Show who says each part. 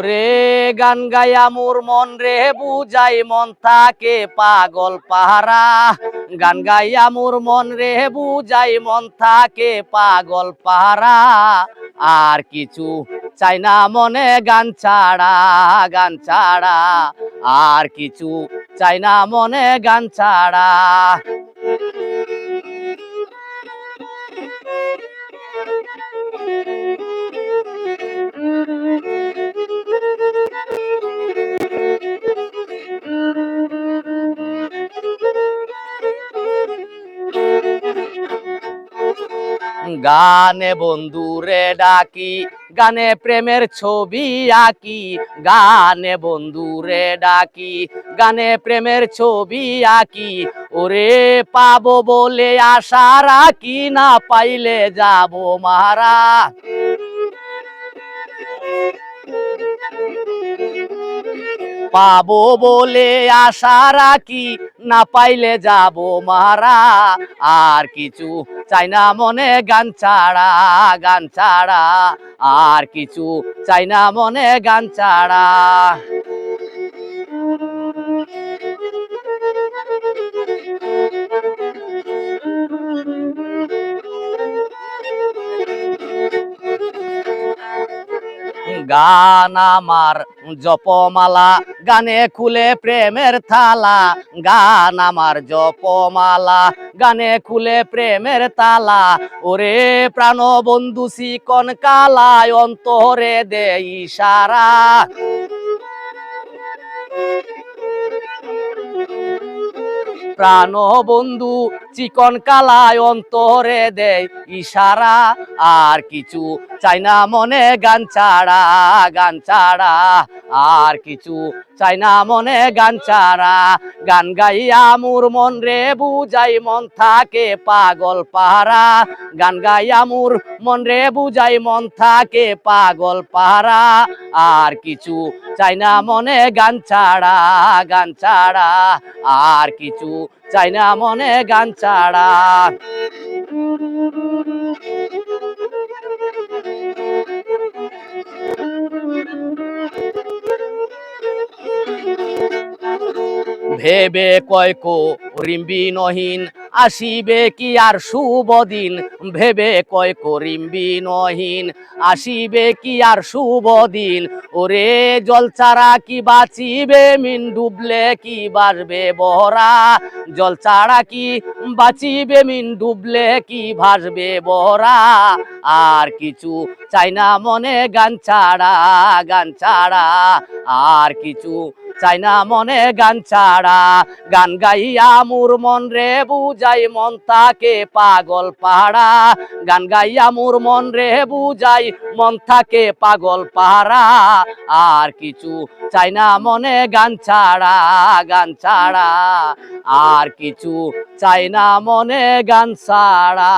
Speaker 1: ওরে গান গায়া মোর মন রে, বুঝাই মন থাকে পাগল পাহারা। গান গাইয়া মোর মন রে, বুঝাই মন থাকে পাগল পাহারা। আর কিছু চাই না মনে গান ছাড়া গান ছাড়া। আর কিছু চাই না মনে গান ছাড়া। গানে বন্ধুরে ডাকি, গানে প্রেমের ছবি আঁকি, গানে বন্ধুরে ডাকি, গানে প্রেমের ছবি আঁকি, ওরে পাবো বলে আশা রাখি, না পাইলে যাব মারা। পাবো বলে আশা রাখি, না পাইলে যাব মারা। আর কিছু চাই না মনে গান ছাড়া গান ছাড়া। আর কিছু চাই না মনে গান ছাড়া। গান আমার জপমালা, গানে খুলে প্রেমের থালা, গান আমার জপমালা, গানে খুলে প্রেমের তালা। ওরে প্রাণ বন্ধু শিকন কালায় অন্তরে দে ইশারা। প্রাণ বন্ধু চিকন কালায় অন্তরে দেয় ইশারা। আর কিছু চাই না মনে গান ছাড়া গান ছাড়া। আর কিছু চাই না মনে গান ছাড়া। গান গাইয়া মুর মন রে বুঝাই মন থাকে পাগল পাহারা। গান গাইয়া মুর মন রে বুঝাই মন থাকে পাগল পাহারা। আর কিছু চাই না মনে গান ছাড়া গান ছাড়া। আর কিছু চাই না মনে গান ছাড়া। ভেবে কয় কো, রিম্বি নহীন, আসিবে কি আর শুভ দিন? ভেবে কয় কো, রিম্বি নহীন, আসিবে কি আর শুভ দিন? ওরে জল ছাড়া কি বাঁচিবে? মিন ডুবলে কি বাসবে বহরা? জল ছাড়া কি বাঁচিবে? মিন ডুবলে কি ভাসবে বহরা? আর কিছু চাই না মনে, গান ছাড়া গান ছাড়া, আর কিছু চাই না মনে গান ছাড়া। গান গাইয়া মুর মন রে বুঝাই মন থাকে পাগল পাহাড়া গান গাইয়া মুর মন রে বুঝাই মন থাকে পাগল পাহাড়া আর কিছু চাই না মনে গান ছাড়া গান ছাড়া। আর কিছু চাই না মনে গান ছাড়া।